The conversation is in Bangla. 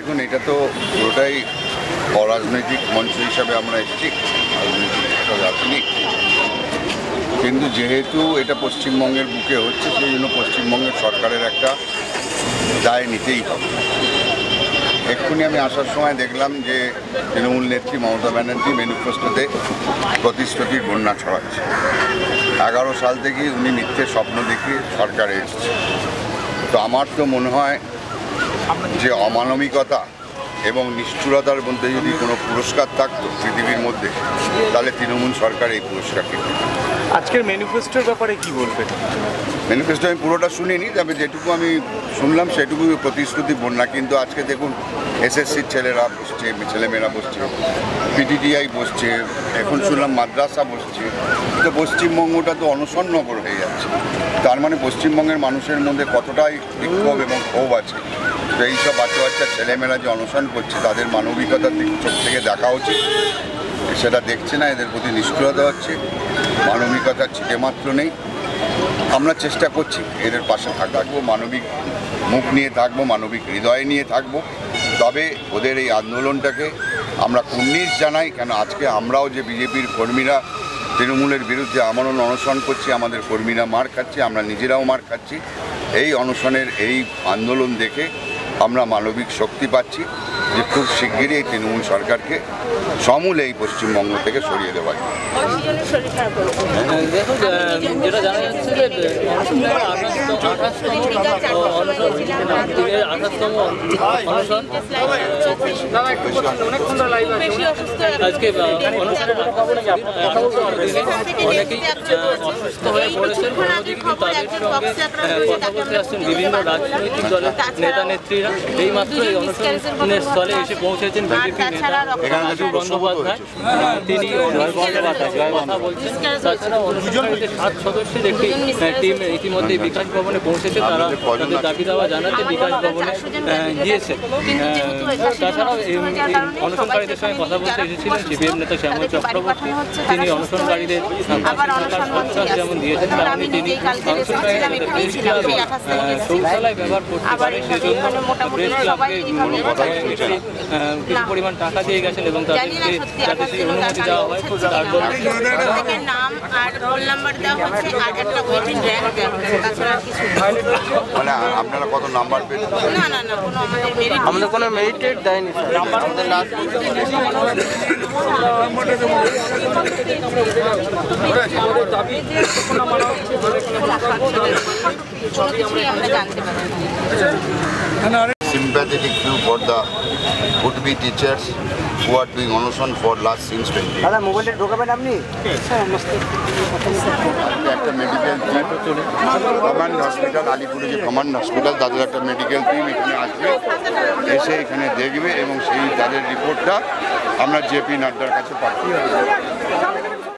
দেখুন, এটা তো পুরোটাই অরাজনৈতিক মঞ্চ হিসাবে আমরা এসেছি, রাজনৈতিক কিন্তু যেহেতু এটা পশ্চিমবঙ্গের বুকে হচ্ছে, সেই জন্য পশ্চিমবঙ্গের সরকারের একটা দায় নিতেই হবে। এক্ষুনি আমি আসার সময় দেখলাম যে তৃণমূল নেত্রী মমতা ব্যানার্জি ম্যানিফেস্টোতে প্রতিশ্রুতির বন্যা ছড়াচ্ছে। এগারো সাল থেকে উনি মিথ্যে স্বপ্ন দেখে সরকারে এসেছে তো আমার তো মনে হয় যে অমানবিকতা এবং নিষ্ঠুরতার মধ্যে যদি কোনো পুরস্কার থাকতো পৃথিবীর মধ্যে, তাহলে তৃণমূল সরকার এই পুরস্কারটি আজকের ম্যানিফেস্টোর ব্যাপারে কি বলবেন? ম্যানিফেস্টো আমি পুরোটা শুনিনি, তবে যেটুকু আমি শুনলাম সেটুকু প্রতিশ্রুতি বন্যা। কিন্তু আজকে দেখুন এসএসসির ছেলেরা বসছে, ছেলেমেয়েরা বসছে পিটিটিআই বসছে, এখন শুনলাম মাদ্রাসা বসছে। তো পশ্চিমবঙ্গটা তো অনসন্নগর হয়ে যাচ্ছে। তার মানে পশ্চিমবঙ্গের মানুষের মধ্যে কতটাই বিক্ষোভ এবং ক্ষোভ আছে? তো এইসব বাচ্চা বাচ্চা ছেলেমেয়েরা যে অনশন করছে, তাদের মানবিকতার দিক চোখ থেকে দেখা উচিত। সেটা দেখছে না, এদের প্রতি নিষ্ঠুরতা হচ্ছে মানবিকতার ছিটে মাত্র নেই। আমরা চেষ্টা করছি এদের পাশে থাক- থাকব, মানবিক মুখ নিয়ে থাকব, মানবিক হৃদয় নিয়ে থাকব। তবে ওদের এই আন্দোলনটাকে আমরা কুর্নিশ জানাই, কেন আজকে আমরাও যে বিজেপির কর্মীরা তৃণমূলের বিরুদ্ধে আমরণ অনশন করছি, আমাদের কর্মীরা মার খাচ্ছে, আমরা নিজেরাও মার খাচ্ছি, এই অনশনের এই আন্দোলন দেখে আমরা মানবিক শক্তি পাচ্ছি। যে খুব শিগগিরই এই তৃণমূল সরকারকে সমূলে এই পশ্চিমবঙ্গ থেকে সরিয়ে দেওয়া হয়ে বিভিন্ন রাজনৈতিক দলের নেতা নেত্রীরা এই অনশনের স্থলে এসে পৌঁছেছেন বিজেপি নেতা রাজু বন্দ্যোপাধ্যায়। তিনি জয় বন্দ্যোপাধ্যায় জয় কথা বলছেন। তাছাড়া সাত সদস্যের একটি টিম ইতিমধ্যে বিকাশ ভবনে পৌঁছেছে। তারা তাদের দাবি দাওয়া জানাতে বিকাশ ভবনে গিয়েছে। তাছাড়াও অনশনকারীদের সঙ্গে কথা বলতে এসেছিলেন সিপিএম নেতা শ্যামল চক্রবর্তী। তিনি অনশনকারীদের থাকার যেমন দিয়েছেন তেমনি তিনি অনশনকারীদের প্রেস ক্লাবে শৌচালয় ব্যবহার করতে পারে সেজন্য প্রেস ক্লাবকে কিছু কিছু পরিমাণ টাকা দিয়ে গেছেন এবং তাদেরকে যাতে সেই অনুমতি দেওয়া হয় তারপর নাম আর রোল নাম্বার দেওয়া হচ্ছে আর একটা ওয়েটিং র্যাঙ্ক দেওয়া হচ্ছে তাছাড়া কিছু মানে আপনারা কত নাম্বার পেয়েছেন? না না না কোনো আমাদের মেরিট আমাদের কোনো মেরিটেড দেয়নি স্যার আমাদের লাস্ট কোনো কিছুই আমরা জানতে পারি sympathetic view for the would-be teachers who are doing অনশন for last since 20 দাদা মোবাইলটা ঢোকাবেন আপনি? একটা মেডিকেল টিম কমান্ড হসপিটাল আলিপুরে যে কমান্ড হসপিটাল তাদের একটা মেডিকেল টিম এখানে আসবে এসে এখানে দেখবে এবং সেই তাদের রিপোর্টটা আমরা জেপি নাড্ডার কাছে পাঠিয়ে দেবো।